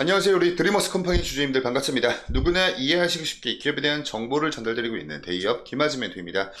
안녕하세요. 우리 드리머스 컴퍼니 주주님들 반갑습니다. 누구나 이해하시기 쉽게 기업에 대한 정보를 전달드리고 있는 대기업 김아지 멘토입니다.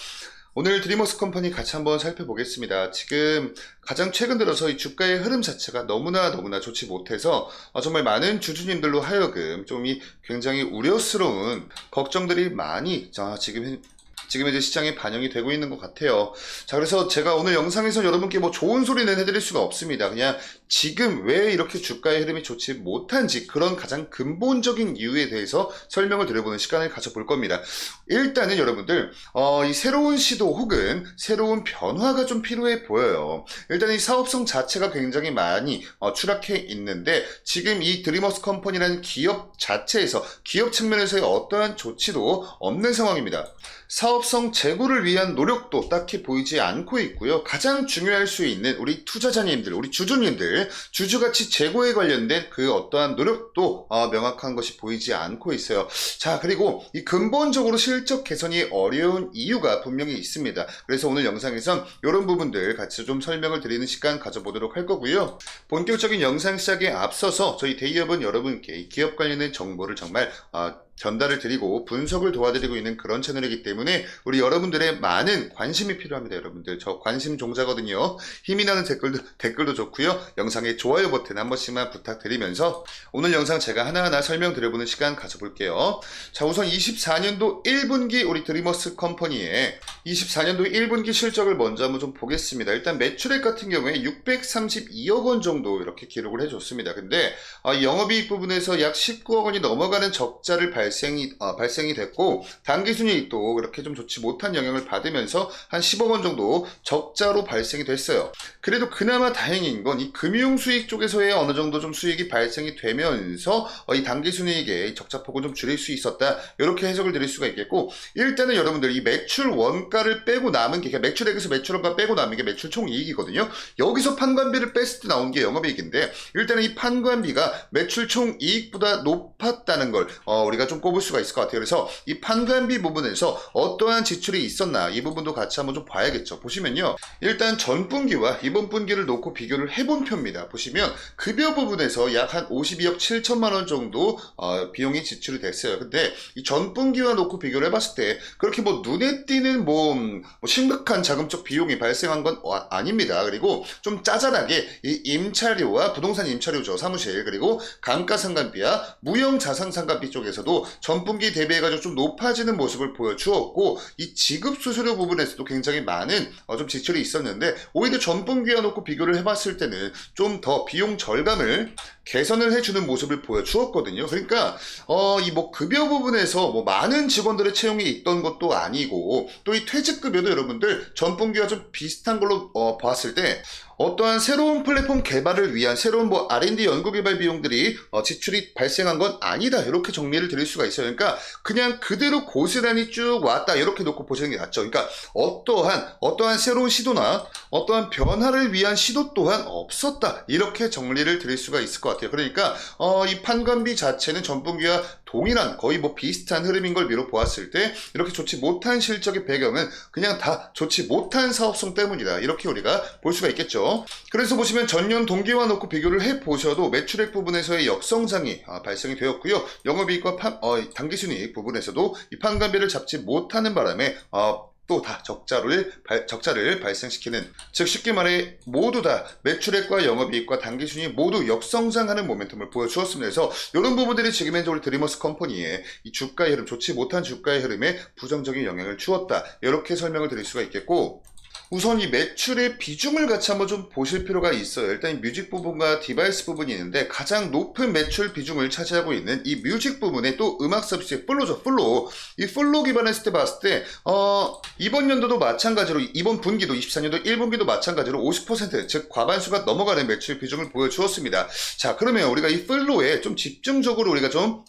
오늘 드리머스 컴퍼니 같이 한번 살펴보겠습니다. 지금 가장 최근 들어서 이 주가의 흐름 자체가 너무나 너무나 좋지 못해서 어, 정말 많은 주주님들로 하여금 좀 이 굉장히 우려스러운 걱정들이 많이 자, 지금 현- 지금 이제 시장에 반영이 되고 있는 것 같아요. 자, 그래서 제가 오늘 영상에서 여러분께 뭐 좋은 소리는 해드릴 수가 없습니다. 그냥 지금 왜 이렇게 주가의 흐름이 좋지 못한지 그런 가장 근본적인 이유에 대해서 설명을 드려보는 시간을 가져볼 겁니다. 일단은 여러분들, 어, 이 새로운 시도 혹은 새로운 변화가 좀 필요해 보여요. 일단 이 사업성 자체가 굉장히 많이 어, 추락해 있는데 지금 이 드리머스 컴퍼니라는 기업 자체에서 기업 측면에서의 어떠한 조치도 없는 상황입니다. 사업성 재고를 위한 노력도 딱히 보이지 않고 있고요. 가장 중요할 수 있는 우리 투자자님들, 우리 주주님들, 주주가치 재고에 관련된 그 어떠한 노력도 어, 명확한 것이 보이지 않고 있어요. 자, 그리고 이 근본적으로 실적 개선이 어려운 이유가 분명히 있습니다. 그래서 오늘 영상에선 이런 부분들 같이 좀 설명을 드리는 시간 가져보도록 할 거고요. 본격적인 영상 시작에 앞서서 저희 대기업은 여러분께 이 기업 관련된 정보를 정말 어, 전달을 드리고 분석을 도와드리고 있는 그런 채널이기 때문에 우리 여러분들의 많은 관심이 필요합니다. 여러분들 저 관심 종자거든요. 힘이 나는 댓글도 댓글도 좋고요. 영상에 좋아요 버튼 한 번씩만 부탁드리면서 오늘 영상 제가 하나하나 설명드려보는 시간 가져볼게요. 자 우선 24년도 1분기 우리 드리머스 컴퍼니의 24년도 1분기 실적을 먼저 한번 좀 보겠습니다. 일단 매출액 같은 경우에 632억 원 정도 이렇게 기록을 해줬습니다. 근데 어, 이 영업이익 부분에서 약 19억 원이 넘어가는 적자를 발생이 어, 발생이 됐고 단기순이익도 그렇게 좀 좋지 못한 영향을 받으면서 한 10억 원 정도 적자로 발생이 됐어요. 그래도 그나마 다행인 건 이 금융 수익 쪽에서의 어느 정도 좀 수익이 발생이 되면서 어, 이 단기순이익의 적자폭을 좀 줄일 수 있었다. 이렇게 해석을 드릴 수가 있겠고 일단은 여러분들 이 매출 원가 를 빼고 남은 게 그러니까 매출액에서 매출 원가 빼고 남은 게 매출 총 이익이거든요. 여기서 판관비를 뺐을 때 나온 게 영업이익인데 일단은 이 판관비가 매출 총 이익보다 높았다는 걸 어, 우리가 좀 꼽을 수가 있을 것 같아요. 그래서 이 판관비 부분에서 어떠한 지출이 있었나 이 부분도 같이 한번 좀 봐야겠죠. 보시면요. 일단 전 분기와 이번 분기를 놓고 비교를 해본 표입니다. 보시면 급여 부분에서 약 한 52억 7천만 원 정도 어, 비용이 지출이 됐어요. 근데 이 전 분기와 놓고 비교를 해봤을 때 그렇게 뭐 눈에 띄는 뭐, 음, 뭐 심각한 자금적 비용이 발생한 건 어, 아닙니다. 그리고 좀 짜잘하게 이 임차료와 부동산 임차료죠 사무실 그리고 감가상각비와 무형자산상각비 쪽에서도 전분기 대비해가지고 좀 높아지는 모습을 보여주었고 이 지급 수수료 부분에서도 굉장히 많은 어, 좀 지출이 있었는데 오히려 전분기와 놓고 비교를 해봤을 때는 좀 더 비용 절감을 개선을 해주는 모습을 보여주었거든요. 그러니까 어, 이 뭐 급여 부분에서 뭐 많은 직원들의 채용이 있던 것도 아니고 또 이 퇴직급여도 여러분들 전분기와 좀 비슷한 걸로 어, 봤을 때 어떠한 새로운 플랫폼 개발을 위한 새로운 뭐 R&D 연구개발 비용들이 어, 지출이 발생한 건 아니다 이렇게 정리를 드릴 수가 있어요. 그러니까 그냥 그대로 고스란히 쭉 왔다 이렇게 놓고 보시는 게 낫죠. 그러니까 어떠한 어떠한 새로운 시도나 어떠한 변화를 위한 시도 또한 없었다 이렇게 정리를 드릴 수가 있을 것 같아요. 그러니까 어, 이 판관비 자체는 전분기와 동일한 거의 뭐 비슷한 흐름인 걸 미뤄 보았을 때 이렇게 좋지 못한 실적의 배경은 그냥 다 좋지 못한 사업성 때문이다 이렇게 우리가 볼 수가 있겠죠. 그래서 보시면 전년 동기와 놓고 비교를 해 보셔도 매출액 부분에서의 역성장이 아, 발생이 되었고요. 영업이익과 판- 어, 당기순이익 부분에서도 이 판관비를 잡지 못하는 바람에 어, 또 다 적자를 발- 적자를 발생시키는 즉 쉽게 말해 모두 다 매출액과 영업이익과 당기순이 모두 역성장하는 모멘텀을 보여주었습니다. 그래서 이런 부분들이 지금 현재 우리 드리머스 컴퍼니의 이 주가의 흐름 좋지 못한 주가의 흐름에 부정적인 영향을 주었다. 이렇게 설명을 드릴 수가 있겠고 우선 이 매출의 비중을 같이 한번 좀 보실 필요가 있어요. 일단 이 뮤직 부분과 디바이스 부분이 있는데 가장 높은 매출 비중을 차지하고 있는 이 뮤직 부분에 또 음악 서비스의 플로죠. 플로. 이 플로 기반했을 때 봤을 때 어, 이번 연도도 마찬가지로 이번 분기도 24년도 1분기도 마찬가지로 50%즉 과반수가 넘어가는 매출 비중을 보여주었습니다. 자 그러면 우리가 이 플로에 좀 집중적으로 우리가 좀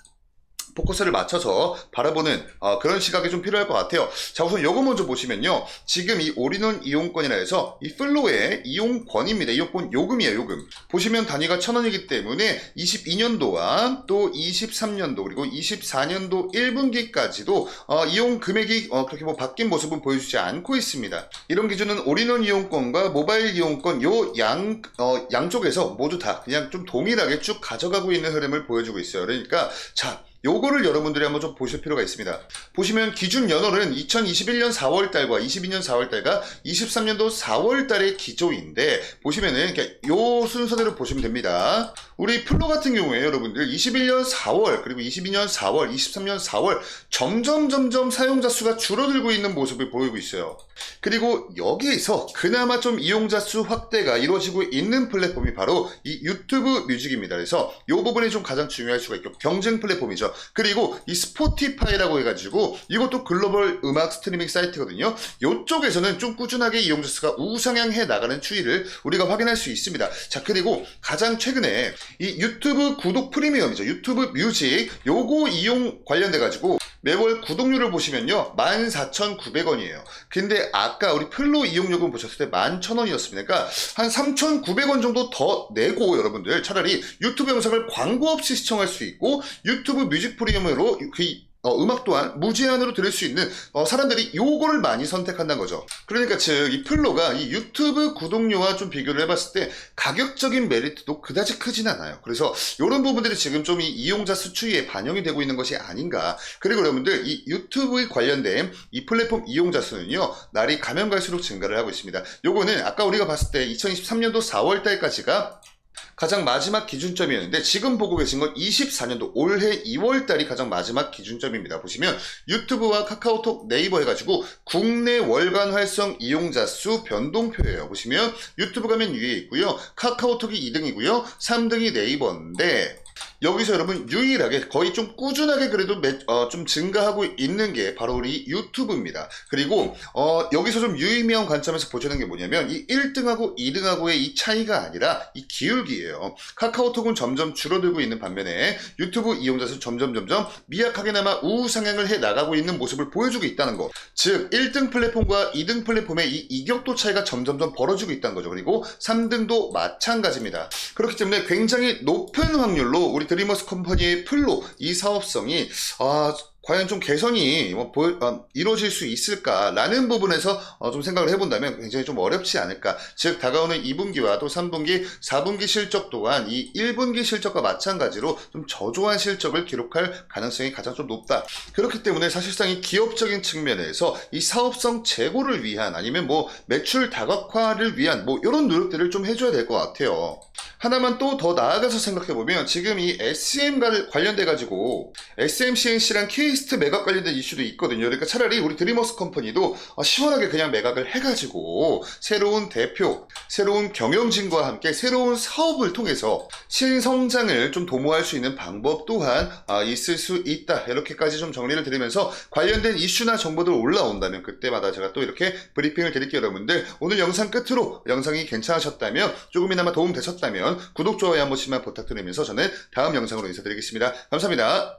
포커스를 맞춰서 바라보는 어, 그런 시각이 좀 필요할 것 같아요. 자, 우선 요거 먼저 보시면요. 지금 이 올인원 이용권이라 해서 이 플로의 이용권입니다. 이용권 요금이에요, 요금. 보시면 단위가 천 원이기 때문에 22년도와 또 23년도 그리고 24년도 1분기까지도 어, 이용 금액이 어, 그렇게 뭐 바뀐 모습은 보여주지 않고 있습니다. 이런 기준은 올인원 이용권과 모바일 이용권 요 양, 어, 양쪽에서 모두 다 그냥 좀 동일하게 쭉 가져가고 있는 흐름을 보여주고 있어요. 그러니까 자, 요거를 여러분들이 한번 좀 보실 필요가 있습니다. 보시면 기준 연월은 2021년 4월 달과 22년 4월 달과 23년도 4월 달의 기조인데 보시면은 요 순서대로 보시면 됩니다. 우리 플로 같은 경우에 여러분들 21년 4월 그리고 22년 4월, 23년 4월 점점 점점 사용자 수가 줄어들고 있는 모습을 보이고 있어요. 그리고 여기에서 그나마 좀 이용자 수 확대가 이루어지고 있는 플랫폼이 바로 이 유튜브 뮤직입니다. 그래서 이 부분이 좀 가장 중요할 수가 있고 경쟁 플랫폼이죠. 그리고 이 스포티파이라고 해가지고 이것도 글로벌 음악 스트리밍 사이트거든요. 이쪽에서는 좀 꾸준하게 이용자 수가 우상향해 나가는 추이를 우리가 확인할 수 있습니다. 자 그리고 가장 최근에 이 유튜브 구독 프리미엄이죠. 유튜브 뮤직 요거 이용 관련돼 가지고 매월 구독료를 보시면요 14,900원이에요. 근데 아까 우리 플로 이용요금 보셨을 때 11,000원이었습니다. 그러니까 한 3,900원 정도 더 내고 여러분들 차라리 유튜브 영상을 광고 없이 시청할 수 있고 유튜브 뮤직 프리미엄으로 그 어, 음악 또한 무제한으로 들을 수 있는 어, 사람들이 요거를 많이 선택한다는 거죠. 그러니까 즉 이 플로가 이 유튜브 구독료와 좀 비교를 해봤을 때 가격적인 메리트도 그다지 크진 않아요. 그래서 이런 부분들이 지금 좀 이 이용자 수추위에 반영이 되고 있는 것이 아닌가. 그리고 여러분들 이 유튜브에 관련된 이 플랫폼 이용자 수는요 날이 가면 갈수록 증가를 하고 있습니다. 요거는 아까 우리가 봤을 때 2023년도 4월 달까지가 가장 마지막 기준점이었는데 지금 보고 계신 건 24년도 올해 2월 달이 가장 마지막 기준점입니다. 보시면 유튜브와 카카오톡 네이버 해가지고 국내 월간 활성 이용자 수 변동표예요. 보시면 유튜브 가면 위에 있고요. 카카오톡이 2등이고요. 3등이 네이버인데 여기서 여러분 유일하게 거의 좀 꾸준하게 그래도 매- 어, 좀 증가하고 있는 게 바로 우리 유튜브입니다. 그리고 어, 여기서 좀 유의미한 관점에서 보시는 게 뭐냐면 이 1등하고 2등하고의 이 차이가 아니라 이 기울기예요. 카카오톡은 점점 줄어들고 있는 반면에 유튜브 이용자 수 점점 점점 미약하게나마 우상향을 해 나가고 있는 모습을 보여주고 있다는 거. 즉 1등 플랫폼과 2등 플랫폼의 이 이격도 차이가 점점점 벌어지고 있다는 거죠. 그리고 3등도 마찬가지입니다. 그렇기 때문에 굉장히 높은 확률로 우리 드리머스 컴퍼니의 플로 이 사업성이 아, 과연 좀 개선이 뭐 보여- 어, 이루어질 수 있을까라는 부분에서 어, 좀 생각을 해본다면 굉장히 좀 어렵지 않을까. 즉 다가오는 2분기와 또 3분기, 4분기 실적 또한 이 1분기 실적과 마찬가지로 좀 저조한 실적을 기록할 가능성이 가장 좀 높다. 그렇기 때문에 사실상 이 기업적인 측면에서 이 사업성 제고를 위한 아니면 뭐 매출 다각화를 위한 뭐 이런 노력들을 좀 해줘야 될 것 같아요. 하나만 또 더 나아가서 생각해 보면 지금 이 SM과 관련돼 가지고 SMCNC랑 K스트 매각 관련된 이슈도 있거든요. 그러니까 차라리 우리 드리머스 컴퍼니도 어, 시원하게 그냥 매각을 해가지고 새로운 대표, 새로운 경영진과 함께 새로운 사업을 통해서 신성장을 좀 도모할 수 있는 방법 또한 아, 있을 수 있다. 이렇게까지 좀 정리를 드리면서 관련된 이슈나 정보들 올라온다면 그때마다 제가 또 이렇게 브리핑을 드릴게요, 여러분들. 오늘 영상 끝으로 영상이 괜찮으셨다면 조금이나마 도움 되셨다면 구독, 좋아요 한 번씩만 부탁드리면서 저는 다음 영상으로 인사드리겠습니다. 감사합니다.